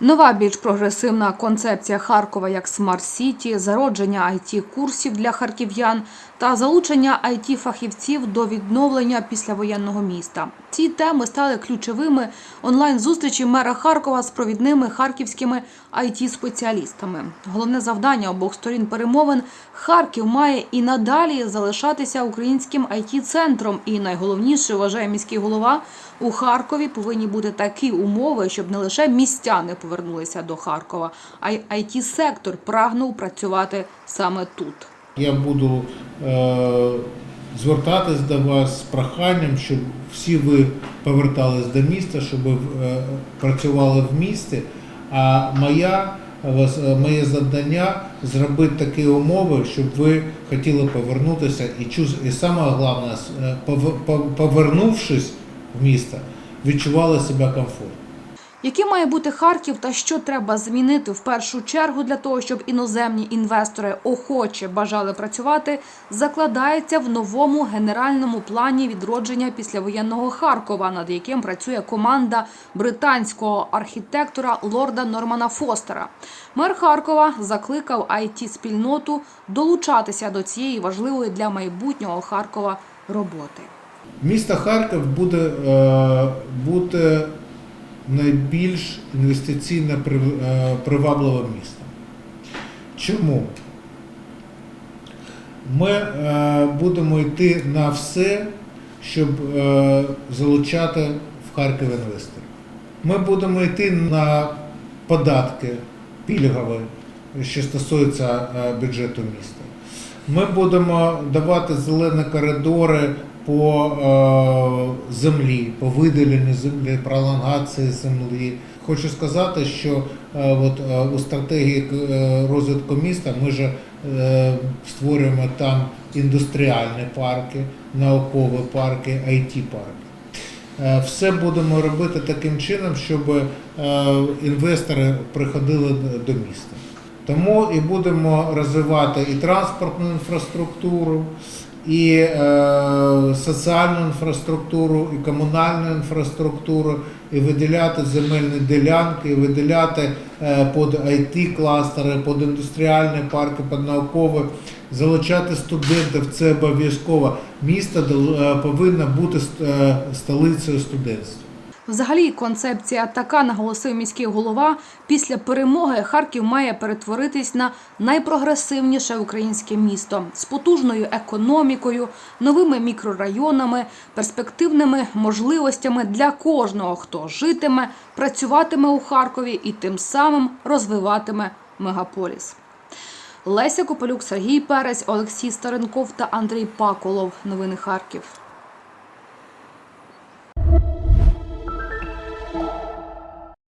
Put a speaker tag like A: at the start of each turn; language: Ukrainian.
A: Нова більш прогресивна концепція Харкова як смарт-сіті, зародження it курсів для харків'ян та залучення it фахівців до відновлення післявоєнного міста. Ці теми стали ключовими онлайн-зустрічі мера Харкова з провідними харківськими it спеціалістами Головне завдання обох сторін перемовин Харків має і надалі залишатися українським it центром І найголовніше вважає міський голова у Харкові повинні бути такі умови, щоб не лише містяни повернулися до Харкова, а it сектор прагнув працювати саме тут.
B: Я буду е, звертатись до вас з проханням, щоб всі ви повертались до міста, щоб е, працювали в місті. А моя, вас- е, моє завдання зробити такі умови, щоб ви хотіли повернутися і чуз- і саме головне, е, пов- пов- повернувшись в місто, відчували себе комфортно.
A: Який має бути Харків та що треба змінити в першу чергу для того, щоб іноземні інвестори охоче бажали працювати, закладається в новому генеральному плані відродження післявоєнного Харкова, над яким працює команда британського архітектора лорда Нормана Фостера. Мер Харкова закликав it спільноту долучатися до цієї важливої для майбутнього Харкова роботи.
B: Місто Харків буде, е, буде найбільш інвестиційно е, привабливим містом. Чому? Ми е, будемо йти на все, щоб е, залучати в Харків інвесторів. Ми будемо йти на податки пільгові, що стосується бюджету міста. Ми будемо давати зелені коридори по землі, по виділенню землі, пролонгації землі. Хочу сказати, що е, от, е, у стратегії е, розвитку міста ми ж створюємо там індустріальні парки, наукові парки, it парки. Все будемо робити таким чином, щоб інвестори приходили до міста. Тому і будемо розвивати і транспортну інфраструктуру, і е, соціальну інфраструктуру, і комунальну інфраструктуру, і виділяти земельні ділянки, і виділяти е, під it кластери, під індустріальні парки, під наукові, залучати студентів. Це обов'язково. Місто е, повинно бути е, столицею студентства.
A: Взагалі, концепція така, наголосив міський голова. Після перемоги Харків має перетворитись на найпрогресивніше українське місто з потужною економікою, новими мікрорайонами, перспективними можливостями для кожного, хто житиме, працюватиме у Харкові і тим самим розвиватиме мегаполіс. Леся Копелюк, Сергій Перець, Олексій Старенков та Андрій Паколов. Новини Харків.